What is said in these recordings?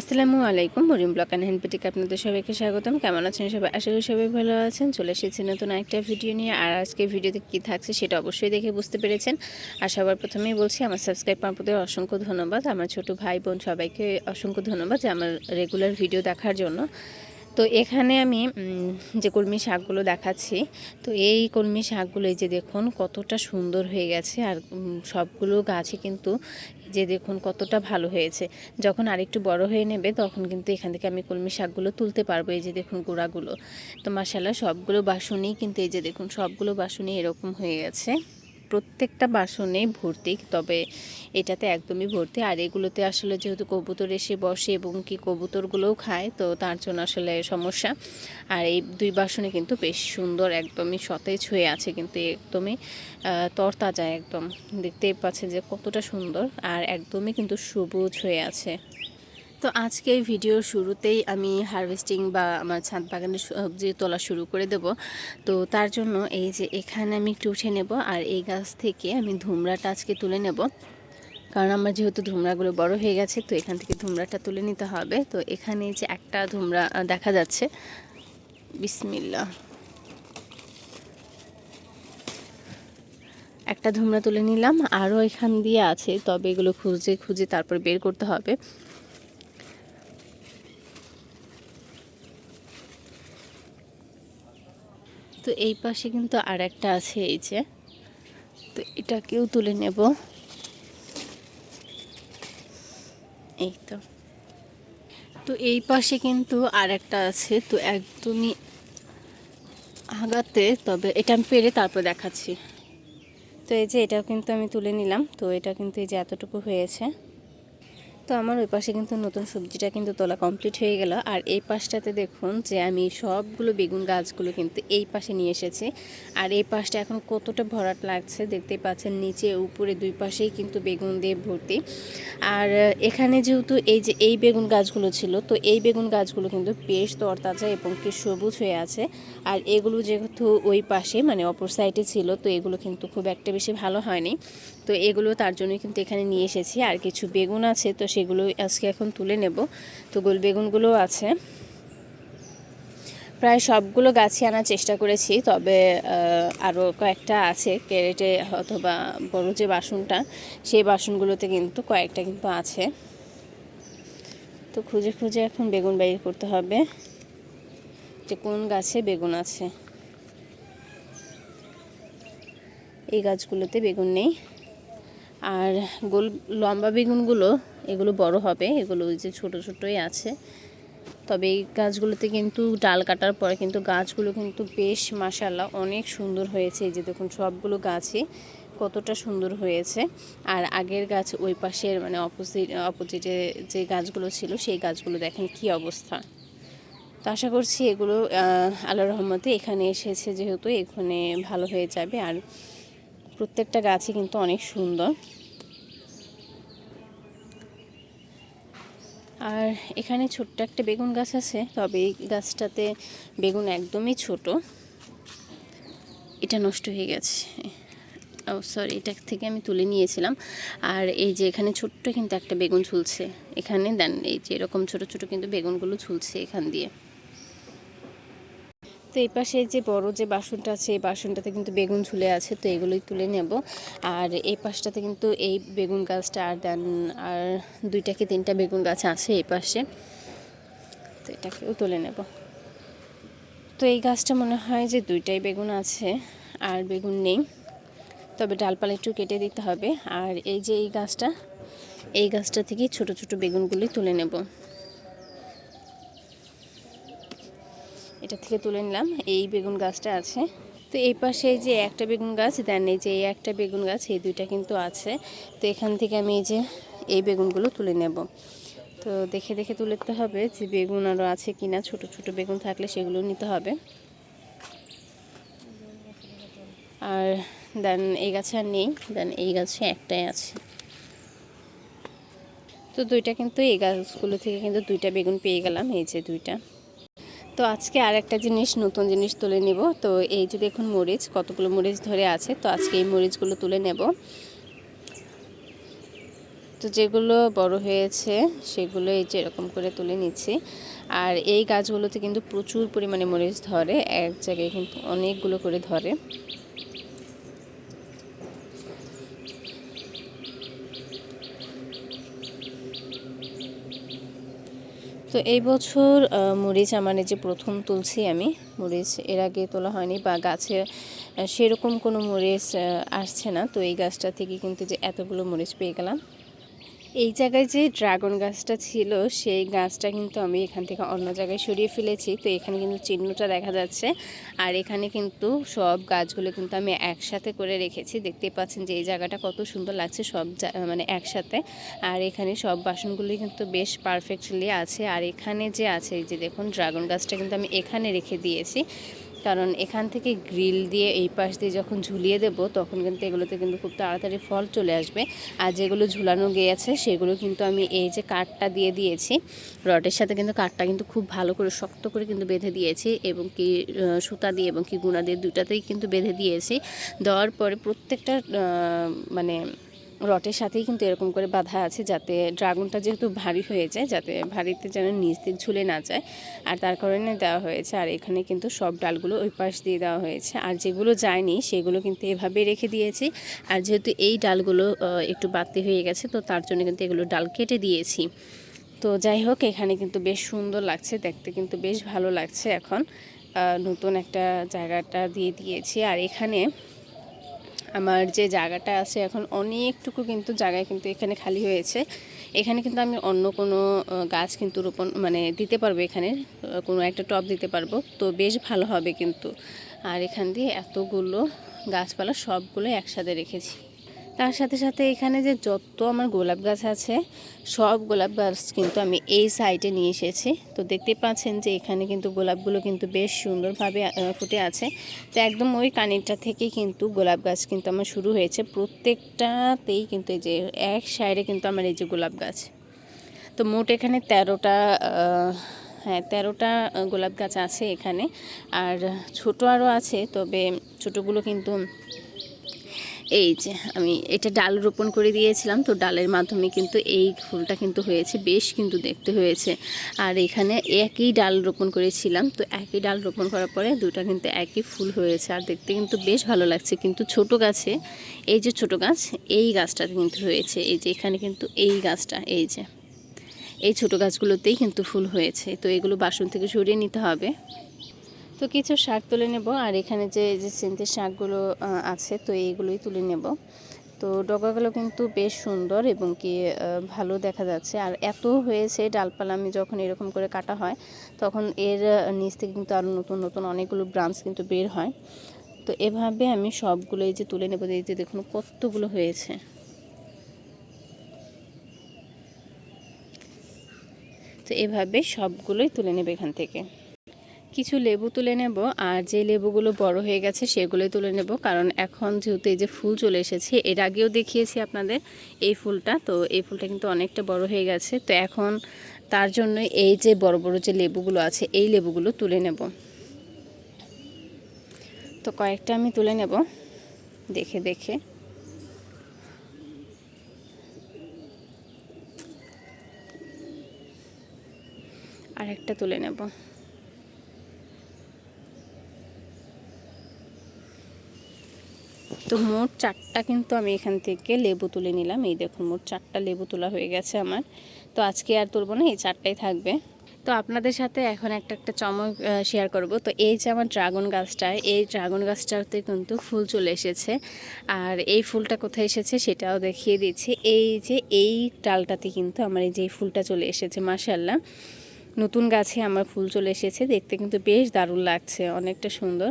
আসসালামু আলাইকুম, মরিম block and হ্যান্ডপেটিকে আপনাদের সবাইকে স্বাগতম। কেমন আছেন সবাই? আশা করি সবাই ভালো আছেন। চলে এসেছি নতুন একটা ভিডিও নিয়ে। আর আজকে ভিডিওতে কি থাকছে সেটা অবশ্যই দেখে বুঝতে পেরেছেন। আর সবার প্রথমেই বলছি, আমার সাবস্ক্রাইব পাম্পদের অসংখ্য ধন্যবাদ। আমার ছোট ভাই বোন সবাইকে অসংখ্য ধন্যবাদ যে আমার রেগুলার ভিডিও দেখার জন্য। তো এখানে আমি যে কলমি শাকগুলো দেখাচ্ছি, তো এই কলমি শাকগুলো এই যে দেখুন কতটা সুন্দর হয়ে গেছে আর সবগুলো গাছে কিন্তু যে দেখুন কতটা ভালো হয়েছে। যখন আরেকটু বড় হয়ে নেবে তখন কিন্তু এখান থেকে আমি কলমি শাকগুলো তুলতে পারব, এই যে দেখুন গোড়াগুলো। তো মাসাল্লাহ সবগুলো বাসনই কিন্তু এই যে দেখুন সবগুলো বাসনই এরকম হয়ে গেছে। প্রত্যেকটা বাসনে ভর্তি, তবে এটাতে একদমই ভর্তি। আর এগুলোতে আসলে যেহেতু কবুতর এসে বসে এবং কি কবুতরগুলোও খায়, তো তার জন্য আসলে সমস্যা। আর এই দুই বাসনে কিন্তু বেশ সুন্দর, একদমই সতেজ হয়ে আছে কিন্তু একদমই তরতাজা একদম। দেখতেই পাচ্ছেন যে কতটা সুন্দর আর একদমই কিন্তু সবুজ হয়ে আছে। তো আজকে ভিডিওর শুরুতেই আমি হারভেস্টিং বা আমার ছাদ বাগানে সবজি তোলা শুরু করে দেব। তো তার জন্য এই যে এখানে আমি একটু উঠে নেব আর এই গাছ থেকে আমি ধুমরাটা আজকে তুলে নেব। কারণ আমার যেহেতু ধুমরাগুলো বড় হয়ে গেছে, তো এখান থেকে ধুমরাটা তুলে নিতে হবে। তো এখানে যে একটা ধুমরা দেখা যাচ্ছে। বিসমিল্লা। একটা ধুমরা তুলে নিলাম। আরও এখান দিয়ে আছে, তবে এগুলো খুঁজে খুঁজে তারপর বের করতে হবে। তো এই পাশে কিন্তু আর একটা আছে, এই যে। তো এটাকেও তুলে নেব। এই তো। তো এই পাশে কিন্তু আর একটা আছে, তো একদমই আগাতে, তবে এটা আমি পেরে তারপর দেখাচ্ছি। তো এই যে এটাও কিন্তু আমি তুলে নিলাম, তো এটা কিন্তু এই যে এতটুকু হয়েছে। তো আমার ওই পাশে কিন্তু নতুন সবজিটা কিন্তু তোলা কমপ্লিট হয়ে গেল। আর এই পাশটাতে দেখুন যে আমি সবগুলো বেগুন গাছগুলো কিন্তু এই পাশে নিয়ে এসেছি। আর এই পাশটা এখন কতটা ভরাট লাগছে দেখতেই পাচ্ছেন, নিচে উপরে দুই পাশেই কিন্তু বেগুন দিয়ে ভর্তি। আর এখানে যেহেতু এই যে এই বেগুন গাছগুলো ছিল, তো এই বেগুন গাছগুলো কিন্তু বেশ তরতাজা এবং কি সবুজ হয়ে আছে। আর এগুলো যেহেতু ওই পাশে মানে অপর সাইডে ছিল, তো এগুলো কিন্তু খুব একটা বেশি ভালো হয়নি। তো এগুলো তার জন্যই কিন্তু এখানে নিয়ে এসেছি। আর কিছু বেগুন আছে, তো সেগুলো আজকে এখন তুলে নেব। তো গোল বেগুনগুলোও আছে। প্রায় সবগুলো গাছই আনার চেষ্টা করেছি, তবে আরও কয়েকটা আছে ক্যারেটে অথবা বড় যে বাসনটা, সেই বাসনগুলোতে কিন্তু কয়েকটা কিন্তু আছে। তো খুঁজে খুঁজে এখন বেগুন বের করতে হবে, যে কোন গাছে বেগুন আছে। এই গাছগুলোতে বেগুন নেই। আর গোল লম্বা বেগুনগুলো, এগুলো বড় হবে, এগুলো ওই যে ছোটো ছোটোই আছে। তবে এই গাছগুলোতে কিন্তু ডাল কাটার পরে কিন্তু গাছগুলো কিন্তু বেশ মাসাল্লাহ অনেক সুন্দর হয়েছে। এই যে দেখুন সবগুলো গাছই কতটা সুন্দর হয়েছে। আর আগের গাছ ওই পাশের মানে অপোজিট অপোজিটে যে গাছগুলো ছিল, সেই গাছগুলো দেখেন কি অবস্থা। তো আশা করছি এগুলো আল্লাহ রহমতে এখানে এসেছে, যেহেতু এখানে ভালো হয়ে যাবে। আর প্রত্যেকটা গাছই কিন্তু অনেক সুন্দর। আর এখানে ছোট্ট একটা বেগুন গাছ আছে, তবে এই গাছটাতে বেগুন একদমই ছোট। এটা নষ্ট হয়ে গেছে। ও সরি এটা থেকে আমি তুলে নিয়েছিলাম। আর এই যে এখানে ছোট্ট কিন্তু একটা বেগুন ঝুলছে। এখানে দেন, এই যে এরকম ছোট ছোট কিন্তু বেগুনগুলো ঝুলছে এখান দিয়ে। তো এই পাশে যে বড় যে বাসনটা আছে, এই বাসনটাতে কিন্তু বেগুন ঝুলে আছে, তো এগুলোই তুলে নেব। আর এই পাশটাতে কিন্তু এই বেগুন গাছটা আর দেন, আর দুইটা কি তিনটা বেগুন গাছ আছে এই পাশে, তো এটাকেও তুলে নেব। তো এই গাছটা মনে হয় যে দুইটাই বেগুন আছে, আর বেগুন নেই। তবে ডালপালা একটু কেটে দিতে হবে। আর এই যে এই গাছটা এই গাছটা থেকে ছোট ছোট বেগুনগুলি তুলে নেব। এটা থেকে তুলে নিলাম। এই বেগুন গাছটা আছে। তো এই পাশে যে একটা বেগুন গাছ, দেন এই যে এই একটা বেগুন গাছ, এই দুইটা কিন্তু আছে। তো এখান থেকে আমি এই যে এই বেগুনগুলো তুলে নেব। তো দেখে দেখে তুলতে হবে যে বেগুন আরও আছে কি না ছোটো ছোটো বেগুন থাকলে সেগুলো নিতে হবে। আর দেন এই গাছে আর নেই। দেন এই গাছে একটাই আছে। তো দুইটা কিন্তু এই গাছগুলো থেকে কিন্তু দুইটা বেগুন পেয়ে গেলাম। এই যে দুইটা। তো আজকে আর একটা জিনিস, নতুন জিনিস তুলে নেব। তো এই যে দেখুন মরিচ, কতগুলো মরিচ ধরে আছে। তো আজকে এই মরিচগুলো তুলে নেব। তো যেগুলো বড় হয়েছে, সেগুলো এই যে এরকম করে তুলে নিচ্ছি। আর এই গাছগুলোতে কিন্তু প্রচুর পরিমাণে মরিচ ধরে, এক জায়গায় কিন্তু অনেকগুলো করে ধরে। তো এই বছর মরিচ আমার যে প্রথম তুলছি আমি, মরিচ এর আগে তোলা হয়নি বা গাছে সেরকম কোনো মরিচ আসছে না। তো এই গাছটা থেকে কিন্তু যে এতগুলো মরিচ পেয়ে গেলাম। এই জায়গায় যে ড্রাগন গাছটা ছিল, সেই গাছটা কিন্তু আমি এখান থেকে অন্য জায়গায় সরিয়ে ফেলেছি। তো এখানে কিন্তু চিহ্নটা দেখা যাচ্ছে। আর এখানে কিন্তু সব গাছগুলো কিন্তু আমি একসাথে করে রেখেছি। দেখতেই পাচ্ছেন যে এই জায়গাটা কত সুন্দর লাগছে সব মানে একসাথে। আর এখানে সব বাসনগুলি কিন্তু বেশ পারফেক্টলি আছে। আর এখানে যে আছে, এই যে দেখুন, ড্রাগন গাছটা কিন্তু আমি এখানে রেখে দিয়েছি। কারণ এখান থেকে গ্রিল দিয়ে এই পাশ দিয়ে যখন ঝুলিয়ে দেব, তখন কিন্তু এগুলোতে কিন্তু খুব তাড়াতাড়ি ফল চলে আসবে। আর যেগুলো ঝুলানো গিয়েছে সেগুলো কিন্তু আমি এই যে কাঠটা দিয়ে দিয়েছি, রডের সাথে কিন্তু কাঠটা কিন্তু খুব ভালো করে শক্ত করে কিন্তু বেঁধে দিয়েছি এবং কি সুতা দিয়ে এবং কি গুঁড়া দিয়ে দুটাতেই কিন্তু বেঁধে দিয়েছি। দেওয়ার পরে প্রত্যেকটা মানে রটের সাথেই কিন্তু এরকম করে বাঁধা আছে যাতে ড্রাগনটা যেহেতু ভারী হয়ে যায়, যাতে ভারীতে যেন নিচ দিক ঝুলে না যায়। আর তার কারণে দেওয়া হয়েছে, আর এখানে কিন্তু সব ডালগুলো ওই পাশ দিয়ে দেওয়া হয়েছে। আর যেগুলো যায়নি, সেগুলো কিন্তু এভাবে রেখে দিয়েছি। আর যেহেতু এই ডালগুলো একটু বাড়তি হয়ে গেছে, তো তার জন্য কিন্তু এগুলো ডাল কেটে দিয়েছি। তো যাই হোক, এখানে কিন্তু বেশ সুন্দর লাগছে, দেখতে কিন্তু বেশ ভালো লাগছে এখন। নতুন একটা জায়গাটা দিয়ে দিয়েছি। আর এখানে আমার যে জায়গাটা আছে এখন অনেকটুকু কিন্তু জায়গায় কিন্তু এখানে খালি হয়েছে। এখানে কিন্তু আমি অন্য কোনো গাছ কিন্তু রোপণ মানে দিতে পারব এখানে কোনো একটা টপ দিতে পারব। তো বেশ ভালো হবে কিন্তু। আর এখান দিয়ে এতগুলো গাছপালা সবগুলো একসাথে রেখেছি। তার সাথে সাথে এখানে যে যত আমার গোলাপ গাছ আছে, সব গোলাপ গাছ কিন্তু আমি এই সাইডে নিয়ে এসেছি। তো দেখতে পাচ্ছেন যে এখানে কিন্তু গোলাপগুলো কিন্তু বেশ সুন্দরভাবে ফুটে আছে। তো একদম ওই কানিরটা থেকে কিন্তু গোলাপ গাছ কিন্তু আমার শুরু হয়েছে। প্রত্যেকটাতেই কিন্তু এই যে এক সাইডে কিন্তু আমার এই যে গোলাপ গাছ। তো মোট এখানে তেরোটা হ্যাঁ তেরোটা গোলাপ গাছ আছে এখানে। আর ছোট আরও আছে, তবে ছোটোগুলো কিন্তু এই যে, আমি এটা ডাল রোপণ করে দিয়েছিলাম, তো ডালের মাধ্যমে কিন্তু এই ফুলটা কিন্তু হয়েছে, বেশ কিন্তু দেখতে হয়েছে। আর এখানে একই ডাল রোপণ করেছিলাম, তো একই ডাল রোপণ করার পরে দুটা কিন্তু একই ফুল হয়েছে, আর দেখতে কিন্তু বেশ ভালো লাগছে। কিন্তু ছোট গাছে, এই যে ছোট গাছ, এই গাছটাতে কিন্তু হয়েছে, এই যে এখানে কিন্তু এই গাছটা, এই যে। এই ছোট গাছগুলোতেই কিন্তু ফুল হয়েছে, তো এগুলো বাসন থেকে সরিয়ে নিতে হবে। তো কিছু শাক তুলে নেব, আর এখানে যে যে সিন্থের শাকগুলো আছে, তো এইগুলোই তুলে নেব। তো ডগাগুলো কিন্তু বেশ সুন্দর এবং কি ভালো দেখা যাচ্ছে। আর এত হয়েছে ডালপালা, আমি যখন এরকম করে কাটা হয়, তখন এর নিচ থেকে কিন্তু আরও নতুন নতুন অনেকগুলো ব্রাঞ্চ কিন্তু বের হয়। তো এভাবে আমি সবগুলো এই যে তুলে নেব, এই যে দেখুন কতগুলো হয়েছে। তো এভাবে সবগুলোই তুলে নেবে এখান থেকে। কিছু লেবু তুলে নেব, আর যে লেবুগুলো বড় হয়ে গেছে সেগুলোই তুলে নেব, কারণ এখন যেহেতু এই যে ফুল চলে এসেছে, এর আগেও দেখিয়েছি আপনাদের এই ফুলটা, তো এই ফুলটা কিন্তু অনেকটা বড় হয়ে গেছে। তো এখন তার জন্য এই যে বড় বড় যে লেবুগুলো আছে, এই লেবুগুলো তুলে নেব। তো কয়েকটা আমি তুলে নেব, দেখে দেখে। আর একটা তুলে নেব। তো মোট চারটা কিন্তু আমি এখান থেকে লেবু তুলে নিলাম। এই দেখুন, মোট চারটা লেবু তোলা হয়ে গেছে আমার। তো আজকে আর তুলবো না, এই চারটাই থাকবে। তো আপনাদের সাথে এখন একটা একটা চমক শেয়ার করব। তো এই যে আমার ড্রাগন গাছটায় এই ড্রাগন গাছটাতে কিন্তু ফুল চলে এসেছে। আর এই ফুলটা কোথায় এসেছে সেটাও দেখিয়ে দিচ্ছি। এই যে এই ডালটাতে কিন্তু আমার এই যে ফুলটা চলে এসেছে মাসাল্লাহ নতুন গাছে আমার ফুল চলে এসেছে, দেখতে কিন্তু বেশ দারুণ লাগছে, অনেকটা সুন্দর।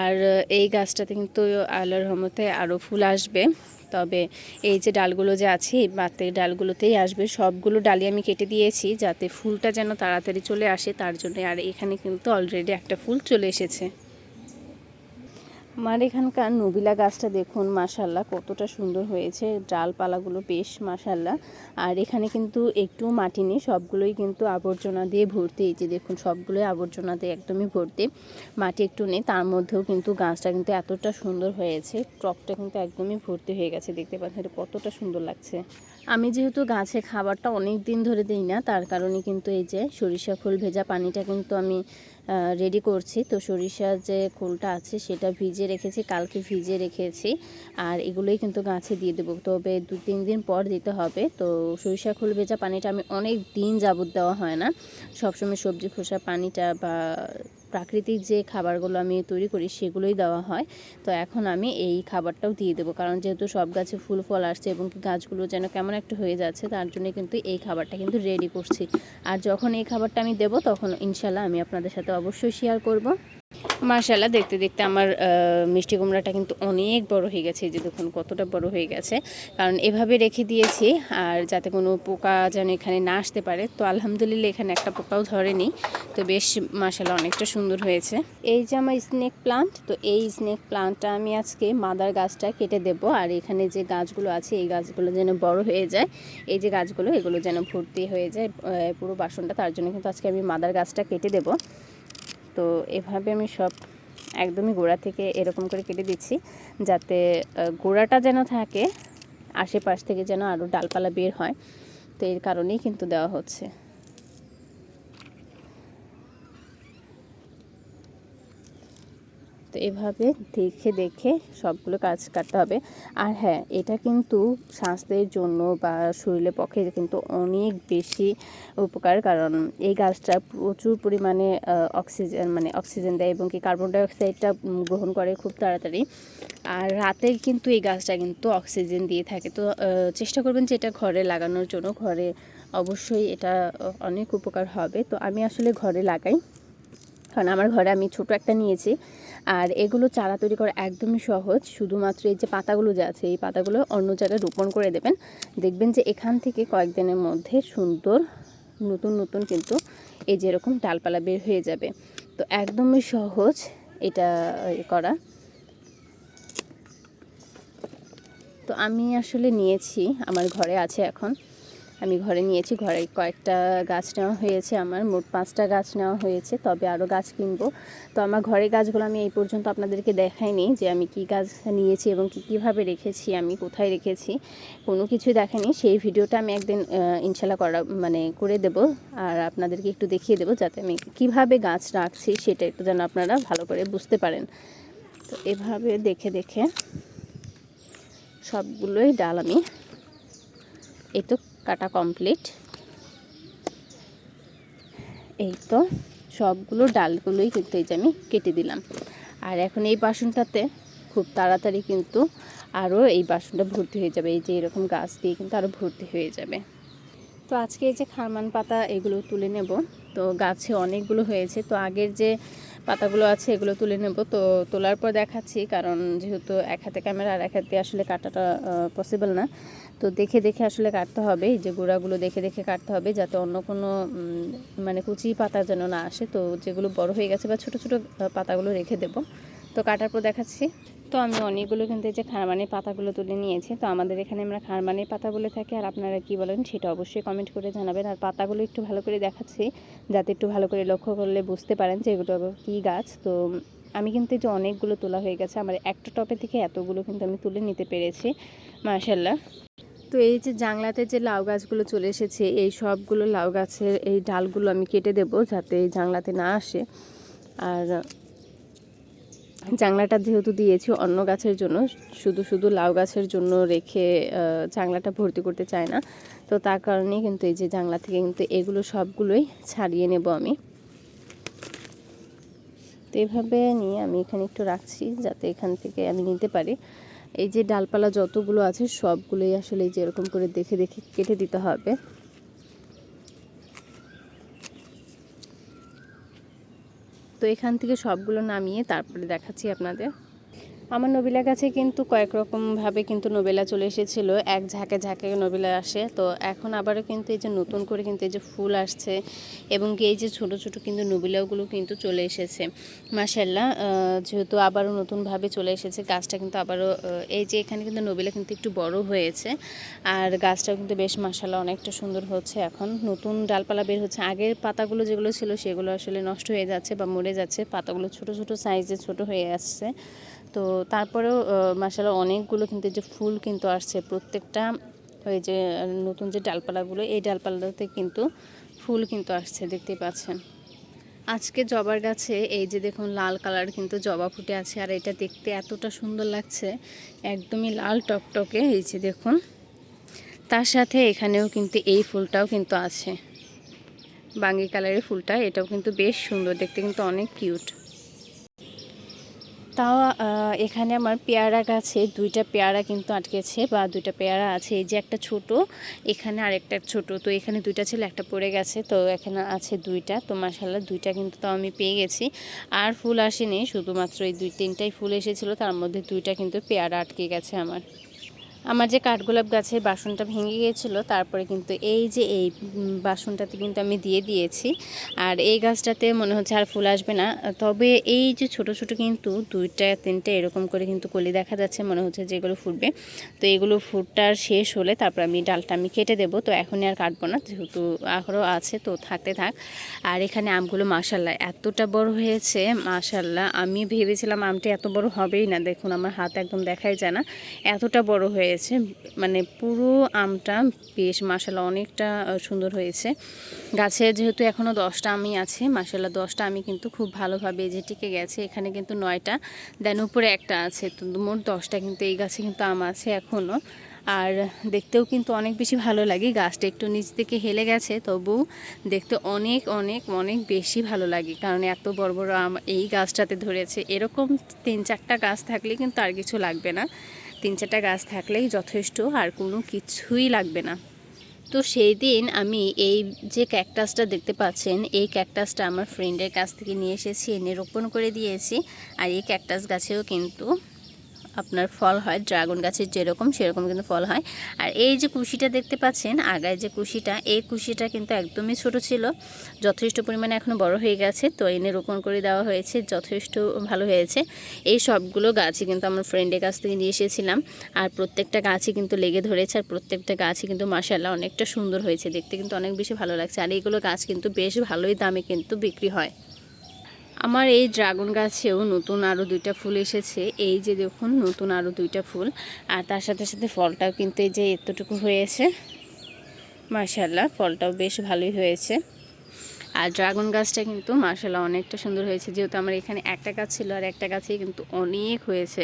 আর এই গাছটাতে কিন্তু আল্লাহর রহমতে আরও ফুল আসবে। তবে এই যে ডালগুলো যে আছে, এই বাতের ডালগুলোতেই আসবে। সবগুলো ডালি আমি কেটে দিয়েছি যাতে ফুলটা যেন তাড়াতাড়ি চলে আসে, তার জন্য। আর এখানে কিন্তু অলরেডি একটা ফুল চলে এসেছে। আমার এখানকার নবিলা গাছটা দেখুন মাশাল্লাহ কতটা সুন্দর হয়েছে। ডালপালাগুলো বেশ মাশাল্লাহ আর এখানে কিন্তু একটু মাটি নেই, সবগুলোই কিন্তু আবর্জনা দিয়ে ভর্তি। এই যে দেখুন, সবগুলোই আবর্জনা দিয়ে একদমই ভর্তি। মাটি একটু নেই, তার মধ্যেও কিন্তু গাছটা কিন্তু এতটা সুন্দর হয়েছে। টপটা কিন্তু একদমই ভর্তি হয়ে গেছে, দেখতে পাচ্ছেন কতটা সুন্দর লাগছে। আমি যেহেতু গাছে খাবারটা অনেক দিন ধরে দিই না, তার কারণে কিন্তু এই যে সরিষা খোল ভেজা পানিটা কিন্তু আমি রেডি করছি। তো সরিষার যে খোলটা আছে সেটা ভিজে রেখেছি, কালকে ভিজে রেখেছি, আর এগুলোই কিন্তু গাছে দিয়ে দেবো। তবে দু, তিন দিন পর দিতে হবে। তো সরিষা খোল ভেজা পানিটা আমি অনেক দিন যাবত দেওয়া হয় না। সবসময় সবজি খোসা পানিটা বা প্রাকৃতিক যে খাবারগুলো আমি তৈরি করি সেগুলোই দেওয়া হয়। তো এখন আমি এই খাবারটাও দিয়ে দেবো। কারণ যেহেতু সব গাছে ফুল ফল আসছে এবং গাছগুলো যেন কেমন একটা হয়ে যাচ্ছে, তার জন্য কিন্তু এই খাবারটা কিন্তু রেডি করছি। আর যখন এই খাবারটা আমি দেবো তখন ইনশাল্লাহ আমি আপনাদের সাথে অবশ্যই শেয়ার করব। মাশাল্লাহ দেখতে দেখতে আমার মিষ্টি কুমড়াটা কিন্তু অনেক বড় হয়ে গেছে। যে দেখুন, কতটা বড় হয়ে গেছে। কারণ এভাবে রেখে দিয়েছি, আর যাতে কোনো পোকা যেন এখানে না আসতে পারে। তো আলহামদুলিল্লাহ, এখানে একটা পোকাও ধরেনি। তো বেশ মাশাল্লাহ অনেকটা সুন্দর হয়েছে। এই যে আমার স্নেক প্লান্ট, তো এই স্নেক প্লান্টটা আমি আজকে মাদার গাছটা কেটে দেব। আর এখানে যে গাছগুলো আছে, এই গাছগুলো যেন বড় হয়ে যায়। এই যে গাছগুলো, এগুলো যেন ভর্তি হয়ে যায় পুরো বাসনটা, তার জন্য কিন্তু আজকে আমি মাদার গাছটা কেটে দেবো। তো এভাবে আমি সব একদমই গোড়া থেকে এরকম করে কেটে দিচ্ছি যাতে গোড়াটা যেন থাকে, আশেপাশ থেকে যেন আরও ডালপালা বের হয়। তো এর কারণেই কিন্তু দেওয়া হচ্ছে। এভাবে দেখে দেখে সবগুলো কাজ কাটতে হবে। আর হ্যাঁ এটা কিন্তু স্বাস্থ্যের জন্য বা শরীরের পক্ষে কিন্তু অনেক বেশি উপকার, কারণ এই গাছটা প্রচুর পরিমাণে অক্সিজেন মানে অক্সিজেন দেয় এবং কি কার্বন ডাইঅক্সাইডটা গ্রহণ করে খুব তাড়াতাড়ি। আর রাতে কিন্তু এই গাছটা কিন্তু অক্সিজেন দিয়ে থাকে। তো চেষ্টা করবেন যে এটা ঘরে লাগানোর জন্য। ঘরে অবশ্যই এটা অনেক উপকার হবে। তো আমি আসলে ঘরে লাগাই। কারণ আমার ঘরে আমি ছোট একটা নিয়েছি। আর এগুলো চারা তৈরি করা একদমই সহজ। শুধুমাত্র এই যে পাতাগুলো যে আছে, এই পাতাগুলো অন্য জায়গায় রোপণ করে দেবেন। দেখবেন যে এখান থেকে কয়েকদিনের মধ্যে সুন্দর, নতুন নতুন কিন্তু এই যে এরকম ডালপালা বের হয়ে যাবে। তো একদমই সহজ এটা করা। তো আমি আসলে নিয়েছি, আমার ঘরে আছে এখন। আমি ঘরে নিয়েছি, ঘরে কয়েকটা গাছ নেওয়া হয়েছে আমার, মোট পাঁচটা গাছ নেওয়া হয়েছে, তবে আরও গাছ কিনবো। তো আমার ঘরের গাছগুলো আমি এই পর্যন্ত আপনাদেরকে দেখাইনি যে আমি কি গাছ নিয়েছি এবং কি কীভাবে রেখেছি, আমি কোথায় রেখেছি, কোনো কিছুই দেখাইনি। সেই ভিডিওটা আমি একদিন ইনশাল্লাহ করা মানে করে দেব আর আপনাদেরকে একটু দেখিয়ে দেবো যাতে আমি কীভাবে গাছ রাখছি সেটা একটু যেন আপনারা ভালো করে বুঝতে পারেন। তো এভাবে দেখে দেখে সবগুলোই ডাল আমি, এই তো কাটা কমপ্লিট। এই তো সবগুলো ডালগুলোই কিন্তু এই যে আমি কেটে দিলাম। আর এখন এই বাসনটাতে খুব তাড়াতাড়ি কিন্তু আরও এই বাসনটা ভর্তি হয়ে যাবে। এই যে এরকম গাছ দিয়ে কিন্তু আরও ভর্তি হয়ে যাবে। তো আজকে এই যে খারমান পাতা এগুলো তুলে নেব। তো গাছে অনেকগুলো হয়েছে। তো আগের যে পাতাগুলো আছে, এগুলো তুলে নেব। তো তোলার পর দেখাচ্ছি, কারণ যেহেতু এক হাতে ক্যামেরা আর এক হাতে আসলে কাটাটা পসিবল না। তো দেখে দেখে আসলে কাটতে হবে, এই যে গোড়াগুলো দেখে দেখে কাটতে হবে, যাতে অন্য কোনো মানে কুচি পাতা যেন না আসে। তো যেগুলো বড় হয়ে গেছে বা ছোট ছোট পাতাগুলো রেখে দেব। তো কাটার পর দেখাচ্ছি। তো আমি অনেকগুলো কিন্তু এই যে খারমানির পাতাগুলো তুলে নিয়েছি। তো আমাদের এখানে আমরা খারমানির পাতা বলে থাকি, আর আপনারা কি বলেন সেটা অবশ্যই কমেন্ট করে জানাবেন। আর পাতাগুলো একটু ভালো করে দেখাচ্ছি, যাতে একটু ভালো করে লক্ষ্য করলে বুঝতে পারেন যে এগুলো কী গাছ। তো আমি কিন্তু যে অনেকগুলো তোলা হয়ে গেছে, আমার একটা টপে থেকে এতগুলো কিন্তু আমি তুলে নিতে পেরেছি মার্শাল্লাহ তো এই যে জাংলাতে যে লাউ গাছগুলো চলে এসেছে, এই সবগুলো লাউ গাছের এই ডালগুলো আমি কেটে দেব যাতে এই জাংলাতে না আসে। আর জাংলাটা যেহেতু দিয়েছি অন্য গাছের জন্য, শুধু শুধু লাউ গাছের জন্য রেখে জাংলাটা ভর্তি করতে চায় না। তো তার কারণেই কিন্তু এই যে জাংলা থেকে কিন্তু এগুলো সবগুলোই ছাড়িয়ে নেব আমি। তো এভাবে নিয়ে আমি এখানে একটু রাখছি, যাতে এখান থেকে আমি নিতে পারি। এই যে ডালপালা যতগুলো আছে সবগুলোই আসলে এই যে এরকম করে দেখে দেখে কেটে দিতে হবে। তো এখান থেকে সবগুলো নামিয়ে তারপরে দেখাচ্ছি আপনাদের। আমার নবিলা গাছে কিন্তু কয়েক রকমভাবে কিন্তু নবেলা চলে এসেছিল। এক ঝাঁকে ঝাঁকে নবেলা আসে। তো এখন আবারও কিন্তু এই যে নতুন করে কিন্তু এই যে ফুল আসছে এবং এই যে ছোট ছোট কিন্তু নবিলাগুলো কিন্তু চলে এসেছে। মাসাল্লাহ যেহেতু আবারও নতুনভাবে চলে এসেছে, গাছটা কিন্তু আবারও এই যে এখানে কিন্তু নবিলা কিন্তু একটু বড় হয়েছে আর গাছটাও কিন্তু বেশ মাসাল্লাহ অনেকটা সুন্দর হচ্ছে এখন। নতুন ডালপালা বের হচ্ছে। আগের পাতাগুলো যেগুলো ছিল সেগুলো আসলে নষ্ট হয়ে যাচ্ছে বা মরে যাচ্ছে। পাতাগুলো ছোট ছোট সাইজে ছোট হয়ে আসছে। তো তারপরেও মাসাল্লাহ অনেকগুলো কিন্তু যে ফুল কিন্তু আসছে। প্রত্যেকটা ওই যে নতুন যে ডালপালাগুলো, এই ডালপালাতে কিন্তু ফুল কিন্তু আসছে, দেখতেই পাচ্ছেন। আজকে জবার গাছে এই যে দেখুন লাল কালার কিন্তু জবা ফুটে আছে, আর এটা দেখতে এতটা সুন্দর লাগছে, একদমই লাল টকটকে, এই যে দেখুন। তার সাথে এখানেও কিন্তু এই ফুলটাও কিন্তু আছে। বাঙ্গি কালারের ফুলটা, এটাও কিন্তু বেশ সুন্দর, দেখতে কিন্তু অনেক কিউট। তাও এখানে আমার পেয়ারা গাছে দুইটা পেয়ারা কিন্তু আটকেছে বা দুইটা পেয়ারা আছে। এই যে একটা ছোট, এখানে আরেকটা ছোট। তো এখানে দুইটা ছিল, একটা পড়ে গেছে। তো এখানে আছে দুইটা। তো মাসাল্লাহ দুইটা কিন্তু তাও আমি পেয়ে গেছি। আর ফুল আসেনি, শুধুমাত্র এই দুই, তিনটাই ফুল এসেছিল। তার মধ্যে দুইটা কিন্তু পেয়ারা আটকে গেছে আমার। আমার যে কাঠগোলাপ গাছের বাসনটা ভেঙে গিয়েছিল, তারপরে কিন্তু এই যে এই বাসনটাতে কিন্তু আমি দিয়ে দিয়েছি। আর এই গাছটাতে মনে হচ্ছে আর ফুল আসবে না। তবে এই যে ছোট ছোট কিন্তু দুইটা, তিনটে এরকম করে কিন্তু কলি দেখা যাচ্ছে, মনে হচ্ছে যেগুলো ফুটবে। তো এগুলো ফুটটার শেষ হলে তারপর আমি ডালটা আমি কেটে দেবো। তো এখনই আর কাটবো না, যেহেতু আরও আছে, তো থাকতে থাক। আর এখানে আমগুলো মাসাল্লাহ এতটা বড় হয়েছে মাসাল্লাহ আমি ভেবেছিলাম আমটা এত বড় হবেই না। দেখুন, আমার হাত একদম দেখাই যায় না। এতটা বড় হয়েছে। মানে পুরো আমটা বেশ মাসাল্লাহ অনেকটা সুন্দর হয়েছে। গাছে যেহেতু এখনও দশটা আমি আছে মাসাল্লাহ দশটা আমি কিন্তু খুব ভালোভাবে যে টিকে গেছে, এখানে কিন্তু নয়টা, দেন উপরে একটা আছে, তো মোট দশটা কিন্তু এই গাছে কিন্তু আম আছে এখনও আর দেখতেও কিন্তু অনেক বেশি ভালো লাগে, গাছটা একটু নিচ থেকে হেলে গেছে, তবু দেখতে অনেক অনেক অনেক বেশি ভালো লাগে, কারণ এত বড় বড় আম এই গাছটাতে ধরেছে। এরকম তিন চারটা গাছ থাকলে কিন্তু আর কিছু লাগবে না। তিন চারটা গাছ থাকলেই যথেষ্ট আর কোনো কিছুই লাগবে না। তো সেই দিন আমি এই যে ক্যাকটাসটা দেখতে পাচ্ছেন, এই ক্যাকটাসটা আমার ফ্রেন্ডের কাছ থেকে নিয়ে এসেছি, এনে রোপণ করে দিয়েছি। আর এই ক্যাকটাস গাছেও কিন্তু আপনার ফল হয়, ড্রাগন গাছের যেরকম সেরকম কিন্তু ফল হয়। আর এই যে কুশিটা দেখতে পাচ্ছেন, আগায় যে কুশিটা, এই কুশিটা কিন্তু একদমই ছোট ছিল, যথেষ্ট পরিমাণে এখনও বড় হয়ে গেছে, তো এনে রোপণ করে দেওয়া হয়েছে, যথেষ্ট ভালো হয়েছে। এই সবগুলো গাছই কিন্তু আমার ফ্রেন্ডের কাছ থেকে নিয়ে এসেছিলাম, আর প্রত্যেকটা গাছই কিন্তু লেগে ধরেছে, আর প্রত্যেকটা গাছই কিন্তু মাসাল্লাহ অনেকটা সুন্দর হয়েছে, দেখতে কিন্তু অনেক বেশি ভালো লাগছে। আর এইগুলো গাছ কিন্তু বেশ ভালোই দামে কিন্তু বিক্রি হয়। আমার এই ড্রাগন গাছেও নতুন আরও দুইটা ফুল এসেছে। এই যে দেখুন, নতুন আরও দুইটা ফুল। আর তার সাথে সাথে ফলটাও কিন্তু এই যে এতটুকু হয়েছে। মার্শাল্লাহ ফলটাও বেশ ভালোই হয়েছে। আর ড্রাগন গাছটা কিন্তু মার্শাল্লাহ অনেকটা সুন্দর হয়েছে। যেহেতু আমার এখানে একটা গাছ ছিল আর একটা গাছেই কিন্তু অনেক হয়েছে।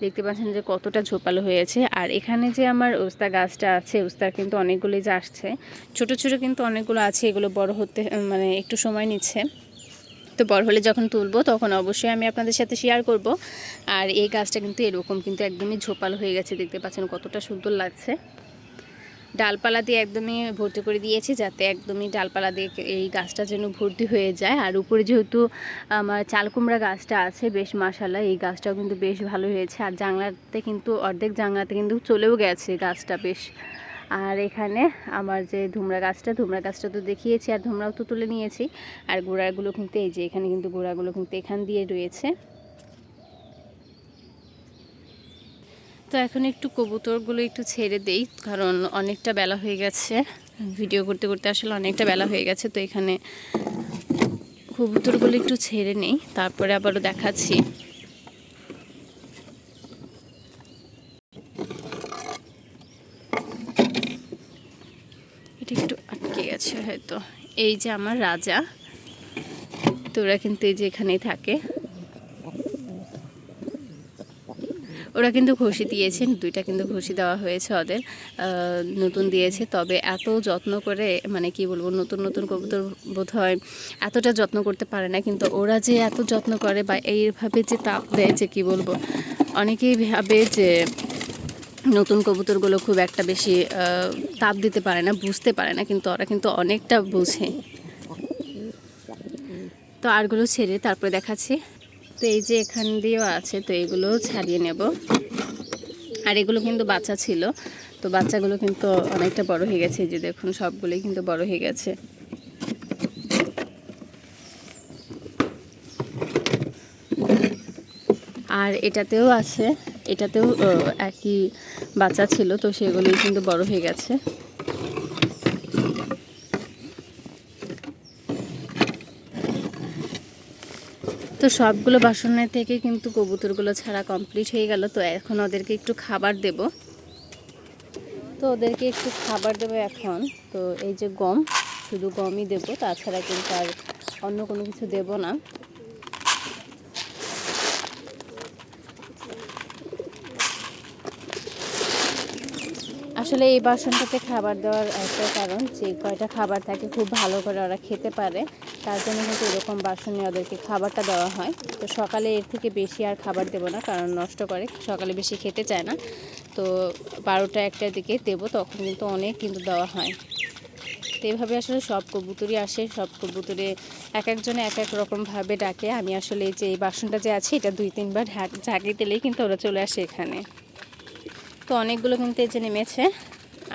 দেখতে পাচ্ছেন যে কতটা ঝোপালো হয়েছে। আর এখানে যে আমার উস্তা গাছটা আছে, উস্তার কিন্তু অনেকগুলোই যে আসছে। ছোটো ছোটো কিন্তু অনেকগুলো আছে, এগুলো বড় হতে মানে একটু সময় নিচ্ছে। তো বড় হলে যখন তুলবো, তখন অবশ্যই আমি আপনাদের সাথে শেয়ার করব। আর এই গাছটা কিন্তু এরকম কিন্তু একদমই ঝোপালো হয়ে গেছে, দেখতে পাচ্ছেন কতটা সুন্দর লাগছে। ডালপালা দিয়ে একদমই ভর্তি করে দিয়েছি, যাতে একদমই ডালপালা দিয়ে এই গাছটা যেন ভর্তি হয়ে যায়। আর উপরে যেহেতু আমার চালকুমড়া গাছটা আছে, বেশ মাসালা এই গাছটাও কিন্তু বেশ ভালো হয়েছে। আর জানলাতে কিন্তু, অর্ধেক জানলাতে কিন্তু চলেও গেছে গাছটা বেশ। আর এখানে আমার যে ধুমরা গাছটা ধুমরা গাছটা তো দেখিয়েছি আর ধুমরাও তো তুলে নিয়েছি। আর গোড়াগুলো কিন্তু এই যে এখানে কিন্তু গোড়াগুলো কিন্তু এখান দিয়ে রয়েছে। তো এখন একটু কবুতরগুলো একটু ছেড়ে দেই, কারণ অনেকটা বেলা হয়ে গেছে। ভিডিও করতে করতে আসলে অনেকটা বেলা হয়ে গেছে, তো এখানে কবুতরগুলো একটু ছেড়ে নেই। তারপরে আবারও দেখাচ্ছি এটা একটু আটকে গেছে হয়তো। এই যে আমার রাজা তো ওরা কিন্তু এই যে এখানেই থাকে। ওরা কিন্তু ঘষি দিয়েছেন, দুইটা কিন্তু ঘষি দেওয়া হয়েছে ওদের নতুন দিয়েছে। তবে এত যত্ন করে মানে কি বলব, নতুন নতুন কবুতর বোধ হয় এতটা যত্ন করতে পারে না। কিন্তু ওরা যে এত যত্ন করে বা এইভাবে যে তাপ দেয় যে কি বলব, অনেকেই ভাবে যে নতুন কবুতরগুলো খুব একটা বেশি তাপ দিতে পারে না, বুঝতে পারে না, কিন্তু ওরা কিন্তু অনেকটা বুঝে। তো আরগুলো ছেড়ে তারপরে দেখাচ্ছি। তো এই যে এখান দিয়েও আছে, তো এগুলো ছাড়িয়ে নেব। আর এগুলো কিন্তু বাচ্চা ছিল, তো বাচ্চাগুলো কিন্তু অনেকটা বড় হয়ে গেছে যে দেখুন, সবগুলোই কিন্তু বড় হয়ে গেছে। আর এটাতেও আছে এটাতেও একই বাচ্চা ছিল, তো সেগুলোই কিন্তু বড় হয়ে গেছে। তো সবগুলো বাসনের থেকে কিন্তু কবুতরগুলো ছাড়া কমপ্লিট হয়ে গেল, তো এখন ওদেরকে একটু খাবার দেব। তো ওদেরকে একটু খাবার দেবো এখন, তো এই যে গম, শুধু গমই দেবো, তাছাড়া কিন্তু আর অন্য কোনো কিছু দেবো না। আসলে এই বাসনটাতে খাবার দেওয়ার একটা কারণ যে কয়টা খাবার থাকে খুব ভালো করে ওরা খেতে পারে। তার জন্য কিন্তু এরকম বাসনে ওদেরকে খাবারটা দেওয়া হয়। তো সকালে এর থেকে বেশি আর খাবার দেবো না, কারণ নষ্ট করে, সকালে বেশি খেতে চায় না। তো বারোটা একটার দিকে দেবো, তখন কিন্তু অনেক কিন্তু দেওয়া হয়। তো এইভাবে আসলে সব কবুতরই আসে, সব কবুতরে এক একজনে এক এক রকমভাবে ডাকে। আমি আসলে যে এই বাসনটা যে আছে, এটা দুই তিনবার ঝাঁকিয়ে দিলেই কিন্তু ওরা চলে আসে এখানে। তো অনেকগুলো কিন্তু এই যে নেমেছে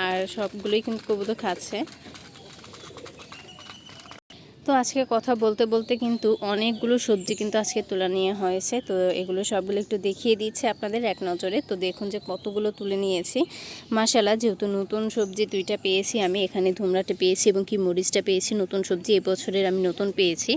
আর সবগুলোই কিন্তু কবুতর খাচ্ছে। তো আজকে কথা বলতে বলতে কিন্তু অনেকগুলো সবজি কিন্তু আজকে তোলা নিয়ে হয়েছে। তো এগুলো সবগুলো একটু দেখিয়ে দিচ্ছে আপনাদের এক নজরে। তো দেখুন যে কতগুলো তুলে নিয়েছি। মাসালা যেহেতু নতুন সবজি দুইটা পেয়েছি আমি, এখানে ধুমরাটা পেয়েছি এবং কি মরিচটা পেয়েছি, নতুন সবজি এবছরের আমি নতুন পেয়েছি।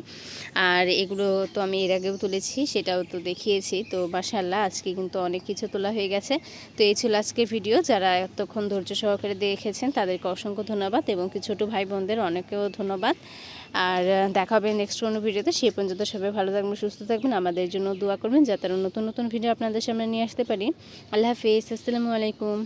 আর এগুলো তো আমি এর আগেও তুলেছি, সেটাও তো দেখিয়েছি। তো মাসাল্লাহ আজকে কিন্তু অনেক কিছু তোলা হয়ে গেছে। তো এই ছিল আজকের ভিডিও। যারা এতক্ষণ ধৈর্য সহকারে দেখেছেন, তাদেরকে অসংখ্য ধন্যবাদ এবং কি ছোটো ভাই বোনদের অনেকেও ধন্যবাদ। আর দেখা হবে নেক্সট কোনো ভিডিওতে সেই পর্যন্ত সবাই ভালো থাকবেন, সুস্থ থাকবেন। আমাদের জন্য দোয়া করবেন, যাতে নতুন নতুন ভিডিও আপনাদের সামনে নিয়ে আসতে পারি। আল্লাহ হাফিজ, আসসালামু আলাইকুম।